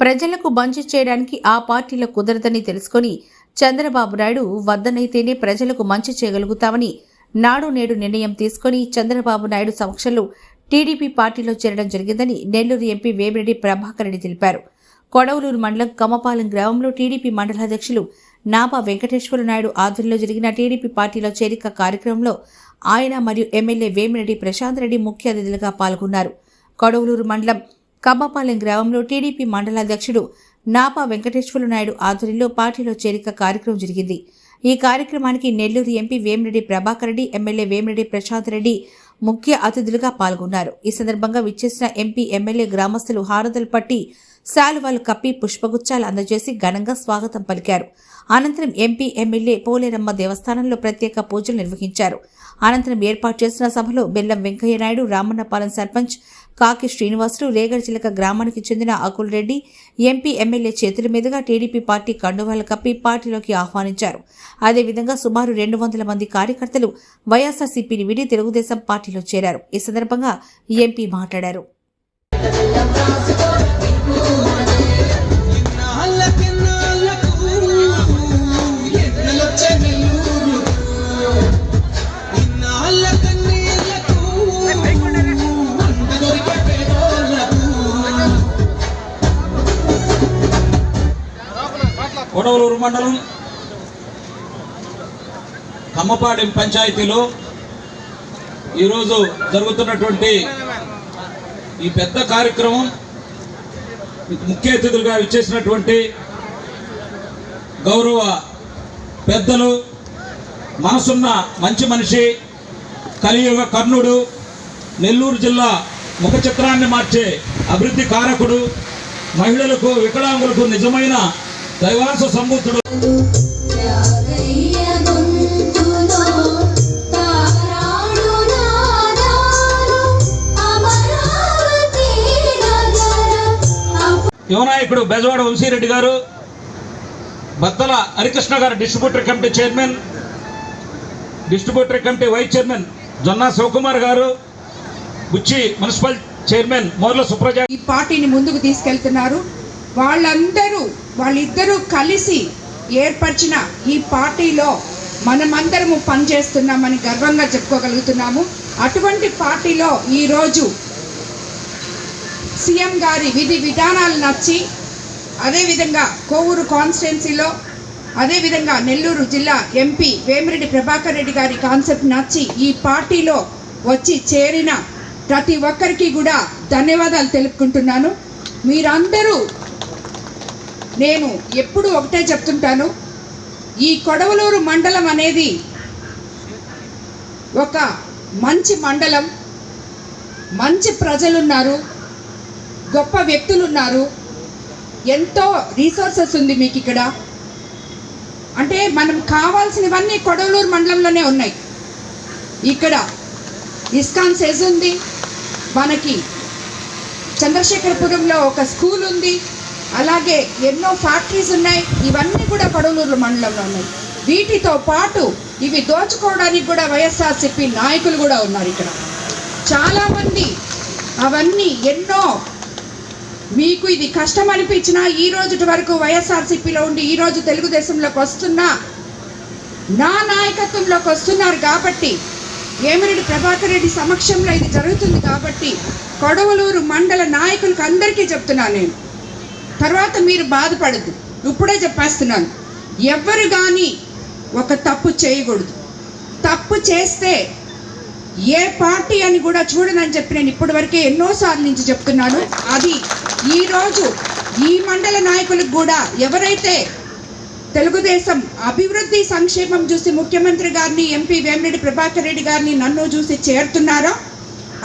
ప్రజలకు మంచి చేయడానికి ఆ పార్టీలో కుదరదని తెలుసుకొని చంద్రబాబు నాయుడు వద్దనైతేనే ప్రజలకు మంచి చేయగలుగుతామని నాడు నేడు నిర్ణయం తీసుకొని చంద్రబాబు నాయుడు సమక్షంలో టీడీపీ పార్టీలో చేరడం జరిగిందని నెల్లూరు ఎంపీ వేమిరెడ్డి ప్రభాకర్ రెడ్డి తెలిపారు. కొడవలూరు మండలం కమపాలెం గ్రామంలో టీడీపీ మండలాధ్యక్షులు నాబా వెంకటేశ్వర నాయుడు ఆధ్వర్యంలో జరిగిన టీడీపీ పార్టీలో చేరిక కార్యక్రమంలో ఆయన మరియు ఎమ్మెల్యే వేమిరెడ్డి ప్రశాంత్ రెడ్డి ముఖ్య అతిథులుగా పాల్గొన్నారు. కొడవలూరు మండలం కమ్మపాలెం గ్రామంలో టీడీపీ మండలాధ్యక్షుడు నాపా వెంకటేశ్వర నాయుడు ఆధ్వర్యంలో పార్టీలో చేరిక కార్యక్రమం జరిగింది. ఈ కార్యక్రమానికి నెల్లూరు ఎంపీ వేమిరెడ్డి ప్రభాకర్ రెడ్డి ఎమ్మెల్యే వేమిరెడ్డి ప్రశాంత్ రెడ్డి ముఖ్య అతిథులుగా పాల్గొన్నారు. ఈ సందర్భంగా విచ్చేసిన ఎంపీ ఎమ్మెల్యే గ్రామస్తులు హారతలు పట్టి శాలువాలు కప్పి పుష్పగుచ్చాలు అందజేసి ఘనంగా స్వాగతం పలికారు. అనంతరం ఎంపీ ఎమ్మెల్యే పోలేరమ్మ దేవస్థానంలో ప్రత్యేక పూజలు నిర్వహించారు. అనంతరం ఏర్పాటు చేసిన సభలో బెల్లం వెంకయ్య నాయుడు రామన్నపాలెం సర్పంచ్ కాకి శ్రీనివాసులు రేగడిచిలక గ్రామానికి చెందిన అకుల్ రెడ్డి ఎంపీ ఎమ్మెల్యే చేతుల మీదుగా టీడీపీ పార్టీ కండువాలు కప్పి పార్టీలోకి ఆహ్వానించారు. అదేవిధంగా సుమారు రెండు వందల మంది కార్యకర్తలు వైఎస్ఆర్సీపీని విడి తెలుగుదేశం పార్టీలో చేరారు. ఈ సందర్భంగా ఎంపీ మాట్లాడారు. కొడవలూరు మండలం కమ్మపాడెం పంచాయతీలో ఈరోజు జరుగుతున్నటువంటి ఈ పెద్ద కార్యక్రమం ముఖ్య అతిథులుగా ఇచ్చేసినటువంటి గౌరవ పెద్దలు మనసున్న మంచి మనిషి కలియుగ కర్ణుడు నెల్లూరు జిల్లా ముఖ చిత్రాన్ని మార్చే అభివృద్ధి కారకుడు మహిళలకు వికలాంగులకు నిజమైన దైవాంశ సంబుద్ధుడు. యువనాయకుడు బెజవాడ వంశీరెడ్డి గారు బత్తల హరికృష్ణ గారు distributor committee chairman distributor committee vice chairman Jonna Shivakumar గారు బుచ్చి మున్సిపల్ చైర్మన్ మోర్ల సుప్రజ ఈ పార్టీని ముందుకు తీసుకెళ్తున్నారు. వాళ్ళందరూ వాళ్ళిద్దరూ కలిసి ఏర్పరిచిన ఈ పార్టీలో మనమందరము పనిచేస్తున్నామని గర్వంగా చెప్పుకోగలుగుతున్నాము. అటువంటి పార్టీలో ఈరోజు సీఎం గారి విధి విధానాలు నచ్చి అదేవిధంగా కోవూరు కాన్స్టిట్యున్సీలో అదేవిధంగా నెల్లూరు జిల్లా ఎంపీ వేమిరెడ్డి ప్రభాకర్ రెడ్డి గారి కాన్సెప్ట్ నచ్చి ఈ పార్టీలో వచ్చి చేరిన ప్రతి ఒక్కరికి కూడా ధన్యవాదాలు తెలుపుకుంటున్నాను. మీరందరూ నేను ఎప్పుడు ఒకటే చెప్తుంటాను ఈ కొడవలూరు మండలం అనేది ఒక మంచి మండలం మంచి ప్రజలున్నారు గొప్ప వ్యక్తులు ఉన్నారు ఎంతో రీసోర్సెస్ ఉంది మీకు ఇక్కడ. అంటే మనం కావాల్సినవన్నీ కొడవలూరు మండలంలోనే ఉన్నాయి. ఇక్కడ ఇస్కాన్ సెజ్ ఉంది మనకి చంద్రశేఖరపురంలో ఒక స్కూల్ ఉంది అలాగే ఎన్నో ఫ్యాక్టరీస్ ఉన్నాయి. ఇవన్నీ కూడా కడలూరు మండలంలో ఉన్నాయి. వీటితో పాటు ఇవి దోచుకోవడానికి కూడా వైఎస్ఆర్సిపి నాయకులు కూడా ఉన్నారు ఇక్కడ. చాలామంది అవన్నీ ఎన్నో మీకు ఇది కష్టం అనిపించినా ఈ రోజు వరకు వైఎస్ఆర్సిపిలో ఉండి ఈరోజు తెలుగుదేశంలోకి వస్తున్నా నా నాయకత్వంలోకి వస్తున్నారు కాబట్టి ఏమిరెడ్డి ప్రభాకర్ రెడ్డి సమక్షంలో ఇది జరుగుతుంది కాబట్టి కొడవలూరు మండల నాయకులకు అందరికీ చెప్తున్నాను నేను. తర్వాత మీరు బాధపడద్దు. ఇప్పుడే చెప్పేస్తున్నాను. ఎవ్వరు కానీ ఒక తప్పు చేయకూడదు. తప్పు చేస్తే ఏ పార్టీ అని కూడా చూడనని చెప్పి నేను ఇప్పటివరకే ఎన్నోసార్లు నుంచి చెప్తున్నాను. అది ఈరోజు ఈ మండల నాయకులకు కూడా ఎవరైతే తెలుగుదేశం అభివృద్ధి సంక్షేమం చూసి ముఖ్యమంత్రి గారిని ఎంపీ వేమిరెడ్డి ప్రభాకర్ రెడ్డి గారిని నన్ను చూసి చేరుతున్నారో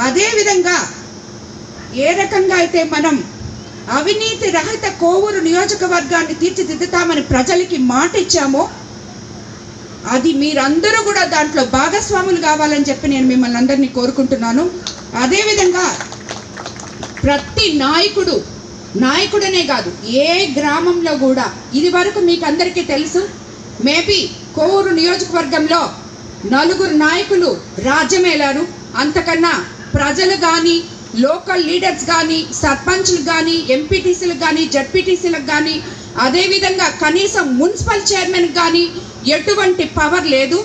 అదేవిధంగా ఏ రకంగా అయితే మనం అవినీతి రహిత కోవూరు నియోజకవర్గాన్ని తీర్చిదిద్దుతామని ప్రజలకి మాట ఇచ్చామో అది మీరందరూ కూడా దాంట్లో భాగస్వాములు కావాలని చెప్పి నేను మిమ్మల్ని అందరినీ కోరుకుంటున్నాను. అదేవిధంగా ప్రతి నాయకుడు నాయకుడనే కాదు ఏ గ్రామంలో కూడా ఇది వరకు మీకు అందరికీ తెలుసు మేబీ కోవూరు నియోజకవర్గంలో నలుగురు నాయకులు రాజ్యమేలారు అంతకన్నా ప్రజలు కానీ లోకల్ లీడర్స్ కానీ సర్పంచ్లకు కానీ ఎంపీటీసీలకు కానీ జడ్పీటీసీలకు కానీ అదేవిధంగా కనీసం మున్సిపల్ చైర్మన్ కానీ ఎటువంటి పవర్ లేదు.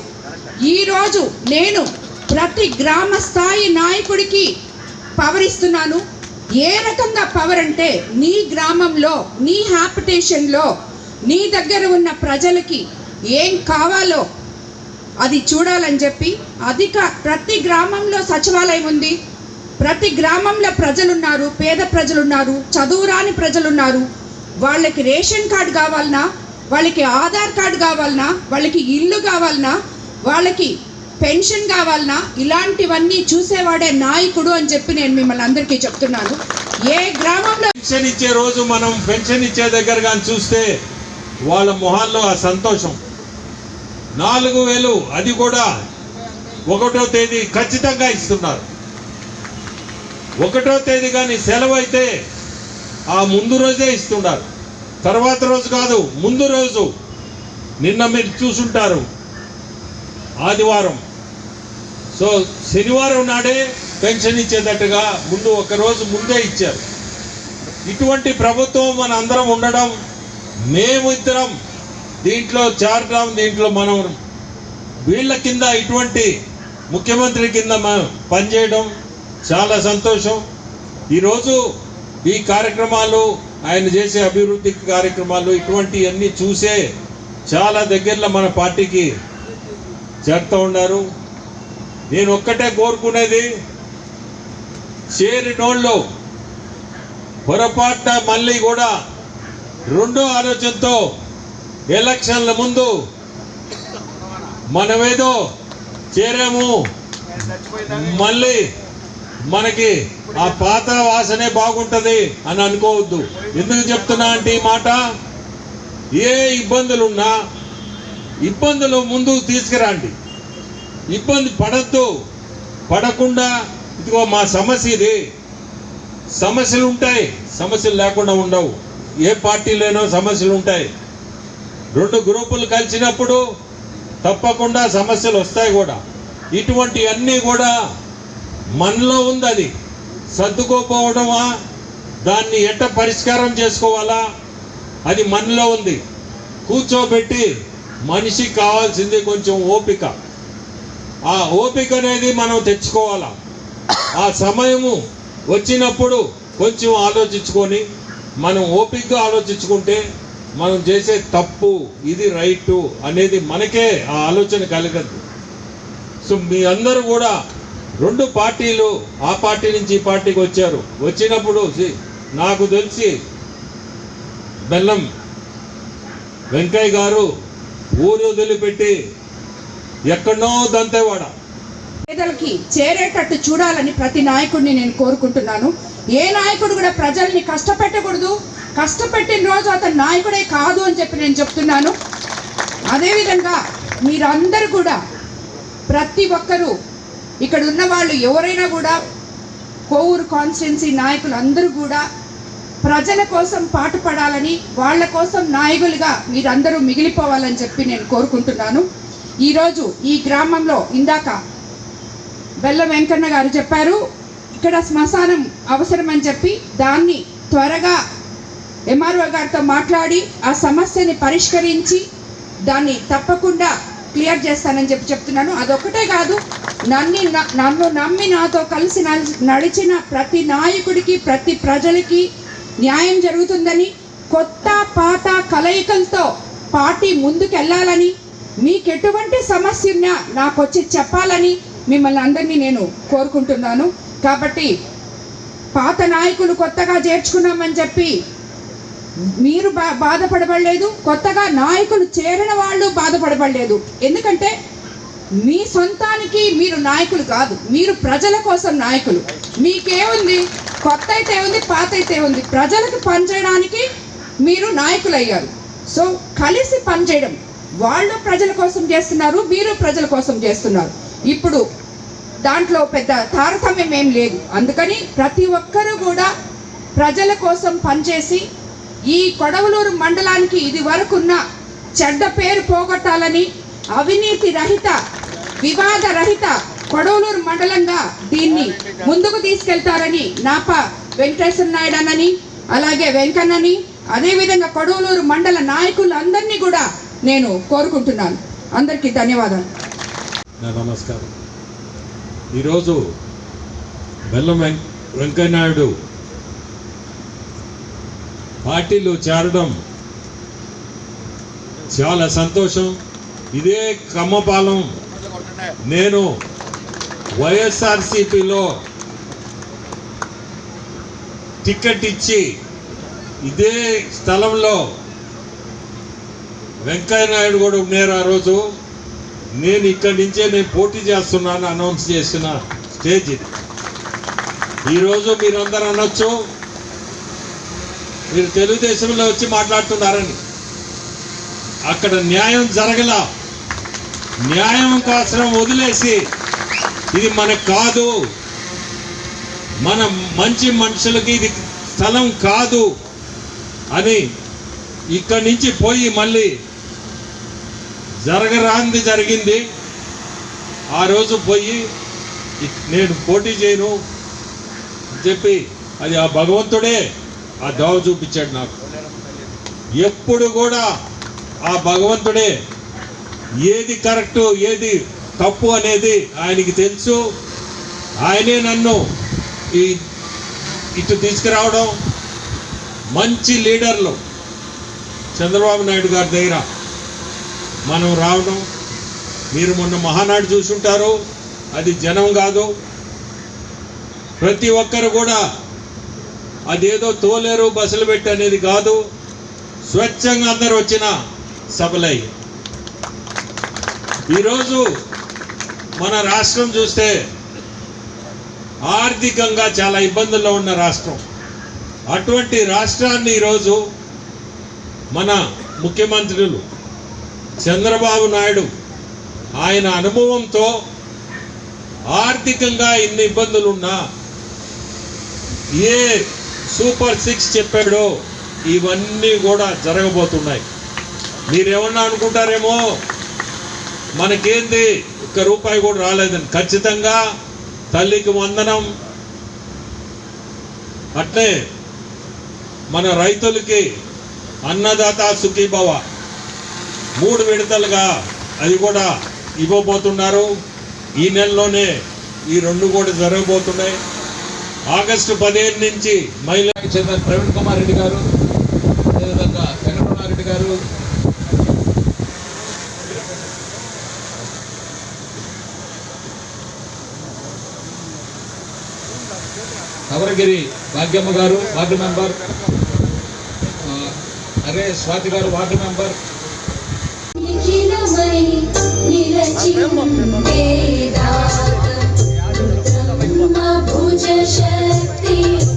ఈరోజు నేను ప్రతి గ్రామ స్థాయి నాయకుడికి పవర్ ఇస్తున్నాను. ఏ రకంగా పవర్ అంటే నీ గ్రామంలో నీ హ్యాపిటేషన్లో నీ దగ్గర ఉన్న ప్రజలకి ఏం కావాలో అది చూడాలని చెప్పి అధిక ప్రతి గ్రామంలో సచివాలయం ఉంది. ప్రతి గ్రామంలో ప్రజలున్నారు పేద ప్రజలున్నారు చదువురాని ప్రజలున్నారు. వాళ్ళకి రేషన్ కార్డు కావాలన్నా వాళ్ళకి ఆధార్ కార్డు కావాలన్నా వాళ్ళకి ఇల్లు కావాలన్నా వాళ్ళకి పెన్షన్ కావాలన్నా ఇలాంటివన్నీ చూసేవాడే నాయకుడు అని చెప్పి నేను మిమ్మల్ని అందరికీ చెప్తున్నాను. ఏ గ్రామంలో పెన్షన్ ఇచ్చే రోజు మనం పెన్షన్ ఇచ్చే దగ్గర కానీ చూస్తే వాళ్ళ మొహాల్లో ఆ సంతోషం. నాలుగు వేలు అది కూడా ఒకటో తేదీ ఖచ్చితంగా ఇస్తున్నారు. ఒకటో తేదీ కానీ సెలవు అయితే ఆ ముందు రోజే ఇస్తున్నారు తర్వాత రోజు కాదు ముందు రోజు నిన్న మీరు చూసుంటారు. ఆదివారం. సో శనివారం నాడే పెన్షన్ ఇచ్చేటట్టుగా ముందు ఒకరోజు ముందే ఇచ్చారు. ఇటువంటి ప్రభుత్వం మన అందరం ఉండడం మేము ఇద్దరం దీంట్లో చేరడం దీంట్లో మనం వీళ్ళ కింద ఇటువంటి ముఖ్యమంత్రి కింద మనం పనిచేయడం చాలా సంతోషం. ఈరోజు ఈ కార్యక్రమాలు ఆయన చేసే అభివృద్ధి కార్యక్రమాలు ఇటువంటివన్నీ చూసే చాలా దగ్గరలో మన పార్టీకి చేరుతూ ఉన్నారు. నేను ఒక్కటే కోరుకునేది చేరినోళ్ళు పొరపాటున మళ్ళీ కూడా రెండో ఆలోచనతో ఎలక్షన్ల ముందు మనమేదో చేరాము. మళ్ళీ మనకి ఆ పాత వాసనే బాగుంటుంది అని అనుకోవద్దు. ఎందుకు చెప్తున్నా అంటే ఈ మాట? ఏ ఇబ్బందులున్నా ఇబ్బందులు ముందుకు తీసుకురండి. ఇబ్బంది పడద్దు. పడకుండా ఇదిగో మా సమస్య ఇది. సమస్యలు ఉంటాయి. సమస్యలు లేకుండా ఉండవు. ఏ పార్టీలోనో సమస్యలు ఉంటాయి. రెండు గ్రూపులు కలిసినప్పుడు తప్పకుండా సమస్యలు వస్తాయి కూడా. ఇటువంటి అన్నీ కూడా మనలో ఉంది అది. సర్దుకోపోవడమా దాన్ని ఎట్ట పరిష్కారం చేసుకోవాలా? అది మనలో ఉంది. కూర్చోబెట్టి మనిషికి కావాల్సింది కొంచెం ఓపిక. ఆ ఓపిక అనేది మనం తెచ్చుకోవాలా? ఆ సమయము వచ్చినప్పుడు కొంచెం ఆలోచించుకొని మనం ఓపికగా ఆలోచించుకుంటే మనం చేసే తప్పు ఇది రైటు అనేది మనకే ఆ ఆలోచన కలగదు. సో మీ అందరూ కూడా రెండు పార్టీలు ఆ పార్టీ నుంచి ఈ పార్టీకి వచ్చారు. వచ్చినప్పుడు నాకు తెలిసి బెల్లం వెంకయ్య గారు ఊరు వదిలిపెట్టి ఎక్కడో దంతేవాడ. పేదలకి చేరేటట్టు చూడాలని ప్రతి నాయకుడిని నేను కోరుకుంటున్నాను. ఏ నాయకుడు కూడా ప్రజల్ని కష్టపెట్టకూడదు. కష్టపెట్టిన రోజు అతను నాయకుడే కాదు అని చెప్పి నేను చెప్తున్నాను. అదేవిధంగా మీరందరూ కూడా ప్రతి ఒక్కరూ ఇక్కడ ఉన్న వాళ్ళు ఎవరైనా కూడా కోవూరు కాన్స్టిట్యున్సీ నాయకులు అందరూ కూడా ప్రజల కోసం పాటుపడాలని వాళ్ళ కోసం నాయకులుగా మీరందరూ మిగిలిపోవాలని చెప్పి నేను కోరుకుంటున్నాను. ఈరోజు ఈ గ్రామంలో ఇందాక బెల్ల వెంకన్న గారు చెప్పారు ఇక్కడ శ్మశానం అవసరమని చెప్పి దాన్ని త్వరగా ఎంఆర్ఓ గారితో మాట్లాడి ఆ సమస్యని పరిష్కరించి దాన్ని తప్పకుండా క్లియర్ చేస్తానని చెప్పి చెప్తున్నాను. అదొక్కటే కాదు నన్ను నన్ను నమ్మి నాతో కలిసి నడిచిన ప్రతి నాయకుడికి ప్రతి ప్రజలకి న్యాయం జరుగుతుందని కొత్త పాత కలయికలతో పార్టీ ముందుకెళ్ళాలని మీకు ఎటువంటి సమస్య ఉన్నా నాకు వచ్చి చెప్పాలని మిమ్మల్ని అందరినీ నేను కోరుకుంటున్నాను. కాబట్టి పాత నాయకులు కొత్తగా చేర్చుకున్నామని చెప్పి మీరు బా బాధపడబడలేదు కొత్తగా నాయకులు చేరిన వాళ్ళు బాధపడబడలేదు. ఎందుకంటే మీ సొంతానికి మీరు నాయకులు కాదు మీరు ప్రజల కోసం నాయకులు. మీకేముంది కొత్త అయితే ఉంది పాత అయితే ఉంది. ప్రజలకు పనిచేయడానికి మీరు నాయకులు అయ్యారు సో కలిసి పనిచేయడం. వాళ్ళు ప్రజల కోసం చేస్తున్నారు మీరు ప్రజల కోసం చేస్తున్నారు. ఇప్పుడు దాంట్లో పెద్ద తారతమ్యం ఏం లేదు. అందుకని ప్రతి ఒక్కరూ కూడా ప్రజల కోసం పనిచేసి ఈ కొడవలూరు మండలానికి ఇది వరకున్న చెడ్డ పేరు పోగొట్టాలని అవినీతి రహిత వివాద రహిత కొడవలూరు మండలంగా దీన్ని ముందుకు తీసుకెళ్తారని నాప వెంకటేశ్వర నాయుడు అన్నని అలాగే వెంకన్నని అదేవిధంగా కొడవలూరు మండల నాయకులందరినీ కూడా నేను కోరుకుంటున్నాను. అందరికీ ధన్యవాదాలు. నమస్కారం. ఈరోజు బెల్లం వెంకయ్య నాయుడు పార్టీలో చేరడం చాలా సంతోషం. ఇదే క్రమపాలం నేను వైఎస్ఆర్సిపిలో టికెట్ ఇచ్చి ఇదే స్థలంలో వెంకయ్య నాయుడు కూడా ఉన్నారు ఆ రోజు. నేను ఇక్కడి నుంచే నేను పోటీ చేస్తున్నాను అనౌన్స్ చేసిన స్టేజ్ ఇది. ఈరోజు మీరందరూ అనొచ్చు. మీరు తెలుగుదేశంలో వచ్చి మాట్లాడుతున్నారని. అక్కడ న్యాయం జరగల. న్యాయం కోసం వదిలేసి ఇది మనకు కాదు. మన మంచి మనుషులకి ఇది స్థలం కాదు అని ఇక్కడి నుంచి పోయి మళ్ళీ జరగరాంది జరిగింది. ఆ రోజు పోయి నేను పోటీ చేయను చెప్పి అది ఆ భగవంతుడే ఆ దోవ చూపించాడు నాకు. ఎప్పుడు కూడా ఆ భగవంతుడే ఏది కరెక్టు ఏది తప్పు అనేది ఆయనకి తెలుసు. ఆయనే నన్ను ఈ ఇటు తీసుకురావడం మంచి లీడర్లు. చంద్రబాబు నాయుడు గారి దగ్గర మనం రావడం. మీరు మొన్న మహానాడు చూసుంటారు. అది జనం కాదు. ప్రతి ఒక్కరు కూడా అదేదో తోలేరు బస్సులు పెట్టి అనేది కాదు. స్వచ్ఛంగా అందరు వచ్చిన సభలై. ఈరోజు మన రాష్ట్రం చూస్తే ఆర్థికంగా చాలా ఇబ్బందుల్లో ఉన్న రాష్ట్రం. అటువంటి రాష్ట్రాన్ని ఈరోజు మన ముఖ్యమంత్రులు చంద్రబాబు నాయుడు ఆయన అనుభవంతో ఆర్థికంగా ఇన్ని ఇబ్బందులున్నా ఏ సూపర్ సిక్స్ చెప్పాడు. ఇవన్నీ కూడా జరగబోతున్నాయి. మీరేమన్నా అనుకుంటారేమో? మనకేంది? ఒక్క రూపాయి కూడా రాలేదని ఖచ్చితంగా తల్లికి వందనం. అట్లే మన రైతులకి అన్నదాత సుఖీభవ. మూడు విడతలుగా అది కూడా ఇవ్వబోతున్నారు. ఈ నెలలోనే ఈ రెండు కూడా జరగబోతున్నాయి. ఆగస్టు పదిహేను నుంచి మహిళలకు చెందిన ప్రవీణ్ కుమార్ రెడ్డి గారు అదేవిధంగా రెడ్డి గారు. కవరగిరి భాగ్యమ్మ గారు వార్డు మెంబర్. అరే స్వాతి గారు వార్డు మెంబర్. నిఖిలమై ऊर्जा शक्ति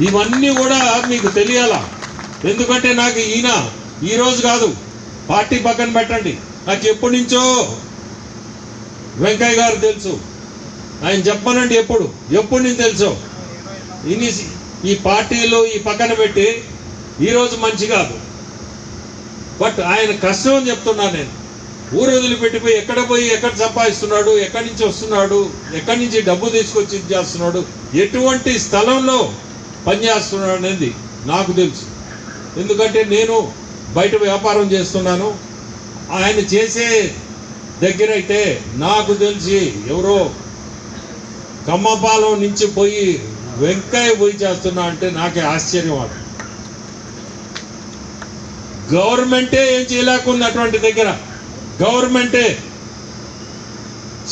ఇవన్నీ కూడా మీకు తెలియాలా? ఎందుకంటే నాకు ఈయన ఈరోజు కాదు పార్టీ పక్కన పెట్టండి. నాకు ఎప్పటి నుంచో వెంకయ్య గారు తెలుసు. ఆయన చెప్పనండి ఎప్పుడు ఎప్పుడు నుంచి తెలుసు? ఇన్ని ఈ పార్టీలు ఈ పక్కన పెట్టి ఈరోజు మంచి కాదు. బట్ ఆయన కష్టం అని చెప్తున్నా నేను. ఊరు వదిలిపెట్టిపోయి ఎక్కడ పోయి ఎక్కడ సంపాదిస్తున్నాడు ఎక్కడి నుంచి వస్తున్నాడు ఎక్కడి నుంచి డబ్బు తీసుకొచ్చి చేస్తున్నాడు ఎటువంటి స్థలంలో పనిచేస్తున్నాడు అనేది నాకు తెలుసు. ఎందుకంటే నేను బయట వ్యాపారం చేస్తున్నాను. ఆయన చేసే దగ్గర అయితే నాకు తెలిసి ఎవరో కమ్మపాలెం నుంచి పోయి వెంకాయ పోయి చేస్తున్నా అంటే నాకే ఆశ్చర్యం అది. గవర్నమెంటే ఏం చేయలేకున్నటువంటి అటువంటి దగ్గర గవర్నమెంటే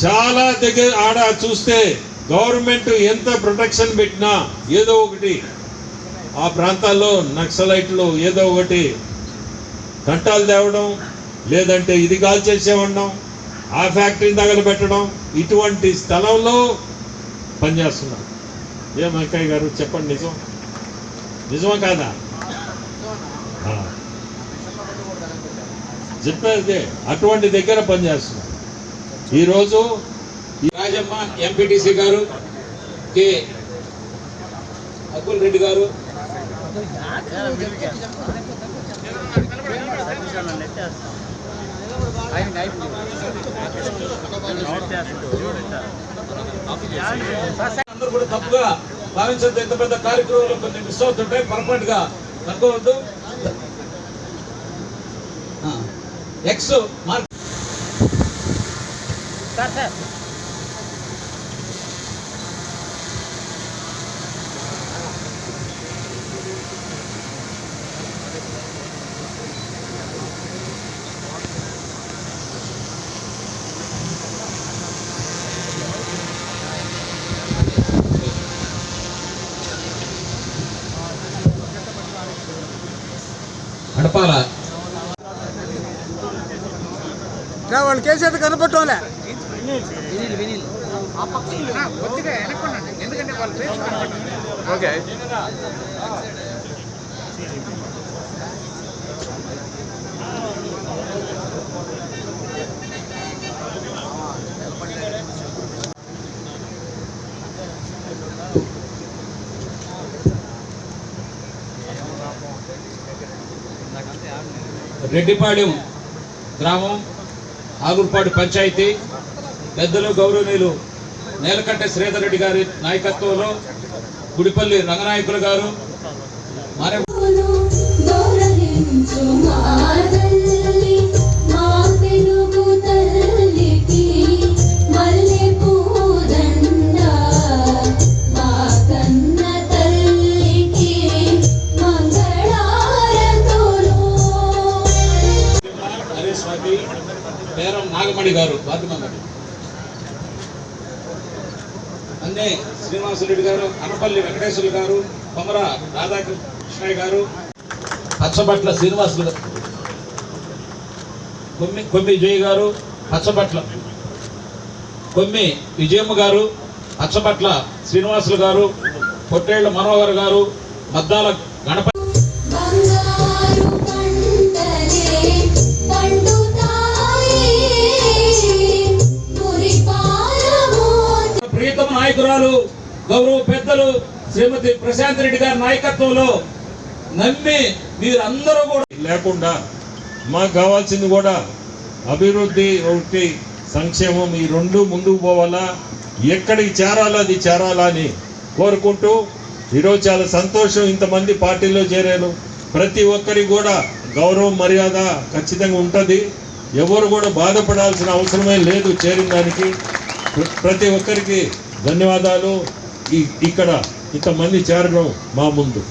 చాలా దగ్గర ఆడ చూస్తే గవర్నమెంట్ ఎంత ప్రొటెక్షన్ పెట్టినా ఏదో ఒకటి. ఆ ప్రాంతాల్లో నక్సలైట్లు ఏదో ఒకటి కంటాలు తేవడం లేదంటే ఇది కాల్ చేసేవడం ఆ ఫ్యాక్టరీని తగలబెట్టడం ఇటువంటి స్థలంలో పనిచేస్తున్నారు. ఏం వెంకయ్య గారు చెప్పండి నిజం. నిజమా కాదా? చెప్పేది అటువంటి దగ్గర పనిచేస్తున్నారు. ఈరోజు రాజమ్మ ఎంపీటీసీ గారు కె. అకుల్ రెడ్డి గారు. అందరూ కూడా తప్పుగా భావించద్దు. ఎంత పెద్ద కార్యక్రమంలో కొన్ని మిస్ అవుతుంటాయి. గా అనుకోవద్దు. X mark sir sir. నడపాల వాళ్ళు కేసీఆర్ కనపట్టోలే ఓకే రెడ్డిపాడెం గ్రామం ఆగుర్పాడు పంచాయతీ పెద్దలు గౌరవనీయులు నేలకట్ట శ్రీధర్ రెడ్డి గారి నాయకత్వంలో గుడిపల్లి రంగనాయకులు గారు మరే పేరం నాగమణి గారు బాధ్యమని అన్నే శ్రీనివాసరెడ్డి గారు అనపల్లి వెంకటేశ్వర గారు కొమర రాధాకృష్ణయ్య గారు పచ్చబట్ల శ్రీనివాసులు గారు. కొమ్మి కొమ్మి జయ గారు పచ్చబట్ల. కొమ్మి విజయమ్మ గారు పచ్చబట్ల శ్రీనివాసులు గారు పొట్టేళ్ళ మనోహర్ గారు మద్దాల గణపతి నాయకురాలు గౌరవ పెద్దలు శ్రీమతి ప్రశాంత్ రెడ్డి గారి నాయకత్వంలో నమ్మి మీరందరూ కూడా లేకుండా మాకు కావాల్సింది కూడా అభివృద్ధి ఒకటి సంక్షేమం. ఈ రెండు ముందుకు పోవాలా ఎక్కడికి చేరాలో అది చేరాలా అని కోరుకుంటూ ఈరోజు చాలా సంతోషం ఇంతమంది పార్టీలో చేరారు. ప్రతి ఒక్కరికి కూడా గౌరవం మర్యాద ఖచ్చితంగా ఉంటుంది. ఎవరు కూడా బాధపడాల్సిన అవసరమే లేదు చేరిన దానికి. ప్రతి ఒక్కరికి ధన్యవాదాలు. ఈ ఇక్కడ ఇంతమంది చేరడం మా ముందు.